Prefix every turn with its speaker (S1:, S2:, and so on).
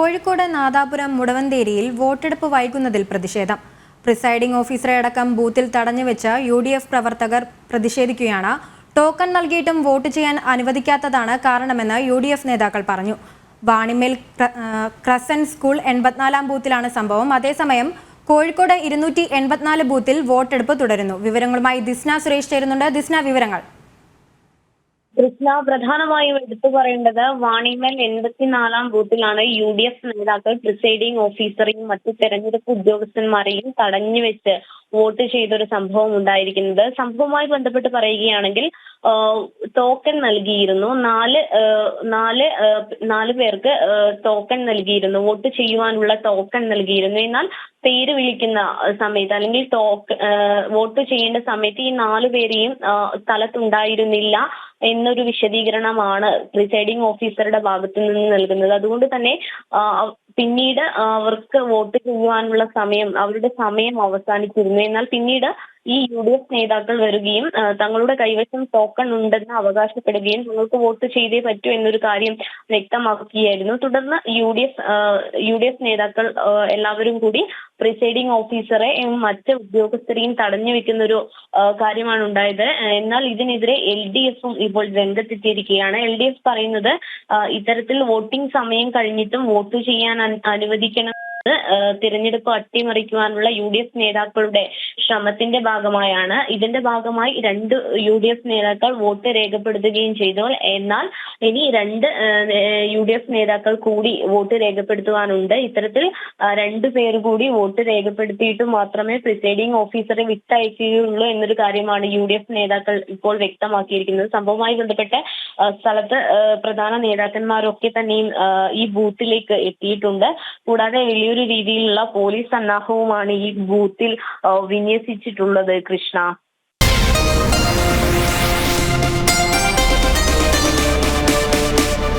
S1: കോഴിക്കോട് നാദാപുരം മുടവന്തേരിയിൽ വോട്ടെടുപ്പ് വൈകുന്നതിൽ പ്രതിഷേധം. പ്രിസൈഡിംഗ് ഓഫീസറെ അടക്കം ബൂത്തിൽ തടഞ്ഞുവെച്ച് യു ഡി എഫ് പ്രവർത്തകർ പ്രതിഷേധിക്കുകയാണ്. ടോക്കൺ നൽകിയിട്ടും വോട്ട് ചെയ്യാൻ അനുവദിക്കാത്തതാണ് കാരണമെന്ന് യു ഡി എഫ് നേതാക്കൾ പറഞ്ഞു. വാണിമേൽ ക്രസൻ സ്കൂൾ എൺപത്തിനാലാം ബൂത്തിലാണ് സംഭവം. അതേസമയം കോഴിക്കോട് ഇരുന്നൂറ്റി എൺപത്തിനാല് ബൂത്തിൽ വോട്ടെടുപ്പ് തുടരുന്നു. വിവരങ്ങളുമായി ദിസ്ന സുരേഷ് ചേരുന്നുണ്ട്. ദിസ്ന വിവരങ്ങൾ.
S2: കൃഷ്ണ പ്രധാനമായും എടുത്തു പറയേണ്ടത് വാണിമേൽ എൺപത്തിനാലാം ബൂത്തിലാണ് യു ഡി എഫ് നേതാക്കൾ പ്രിസൈഡിംഗ് ഓഫീസറെയും മറ്റു തെരഞ്ഞെടുപ്പ് ഉദ്യോഗസ്ഥന്മാരെയും തടഞ്ഞു വെച്ച് ചെയ്ത ഒരു സംഭവം ഉണ്ടായിരിക്കുന്നത്. സംഭവവുമായി ബന്ധപ്പെട്ട് പറയുകയാണെങ്കിൽ ടോക്കൺ നൽകിയിരുന്നു. നാല് നാല് നാല് പേർക്ക് ടോക്കൺ നൽകിയിരുന്നു. വോട്ട് ചെയ്യുവാനുള്ള ടോക്കൺ നൽകിയിരുന്നു. എന്നാൽ പേര് വിളിക്കുന്ന സമയത്ത് അല്ലെങ്കിൽ ടോക്ക് വോട്ട് ചെയ്യേണ്ട സമയത്ത് ഈ നാലു പേരെയും സ്ഥലത്തുണ്ടായിരുന്നില്ല എന്നൊരു വിശദീകരണമാണ് പ്രിസൈഡിംഗ് ഓഫീസറുടെ ഭാഗത്തു നിന്ന് നൽകുന്നത്. അതുകൊണ്ട് തന്നെ പിന്നീട് അവർക്ക് വോട്ട് ചെയ്യുവാനുള്ള സമയം അവരുടെ സമയം അവസാനിച്ചിരുന്നു. എന്നാൽ പിന്നീട് ഈ യു ഡി എഫ് നേതാക്കൾ വരികയും തങ്ങളുടെ കൈവശം ടോക്കൺ ഉണ്ടെന്ന് അവകാശപ്പെടുകയും തങ്ങൾക്ക് വോട്ട് ചെയ്തേ പറ്റൂ എന്നൊരു കാര്യം വ്യക്തമാക്കുകയായിരുന്നു. തുടർന്ന് U D F U D F നേതാക്കൾ എല്ലാവരും കൂടി പ്രിസൈഡിംഗ് ഓഫീസറെ മറ്റ് ഉദ്യോഗസ്ഥരെയും തടഞ്ഞു വെക്കുന്ന ഒരു കാര്യമാണ് ഉണ്ടായത്. എന്നാൽ ഇതിനെതിരെ എൽ ഡി എഫും ഇപ്പോൾ രംഗത്തെത്തിയിരിക്കുകയാണ്. എൽ ഡി എഫ് പറയുന്നത് ഇത്തരത്തിൽ വോട്ടിംഗ് സമയം കഴിഞ്ഞിട്ടും വോട്ട് ചെയ്യാൻ അനുവദിക്കണം തിരഞ്ഞെടുപ്പ് അട്ടിമറിക്കുവാനുള്ള യു ഡി എഫ് നേതാക്കളുടെ ശ്രമത്തിന്റെ ഭാഗമായാണ്. ഇതിന്റെ ഭാഗമായി രണ്ട് യു ഡി എഫ് നേതാക്കൾ വോട്ട് രേഖപ്പെടുത്തുകയും ചെയ്തു എന്നാൽ ഇനി രണ്ട് യു ഡി എഫ് നേതാക്കൾ കൂടി വോട്ട് രേഖപ്പെടുത്തുവാനുണ്ട്. ഇത്തരത്തിൽ രണ്ട് പേർ കൂടി വോട്ട് രേഖപ്പെടുത്തിയിട്ട് മാത്രമേ പ്രിസൈഡിംഗ് ഓഫീസറെ വിട്ടയക്കുകയുള്ളൂ എന്നൊരു കാര്യമാണ് യു ഡി എഫ് നേതാക്കൾ ഇപ്പോൾ വ്യക്തമാക്കിയിരിക്കുന്നത്. സംഭവവുമായി ബന്ധപ്പെട്ട് സ്ഥലത്ത് പ്രധാന നേതാക്കന്മാരൊക്കെ തന്നെയും ഈ ബൂത്തിലേക്ക് എത്തിയിട്ടുണ്ട്. കൂടാതെ വലിയൊരു രീതിയിലുള്ള പോലീസ് സന്നാഹവുമാണ് ഈ ബൂത്തിൽ വിന്യസിച്ചിട്ടുള്ളത് കൃഷ്ണ.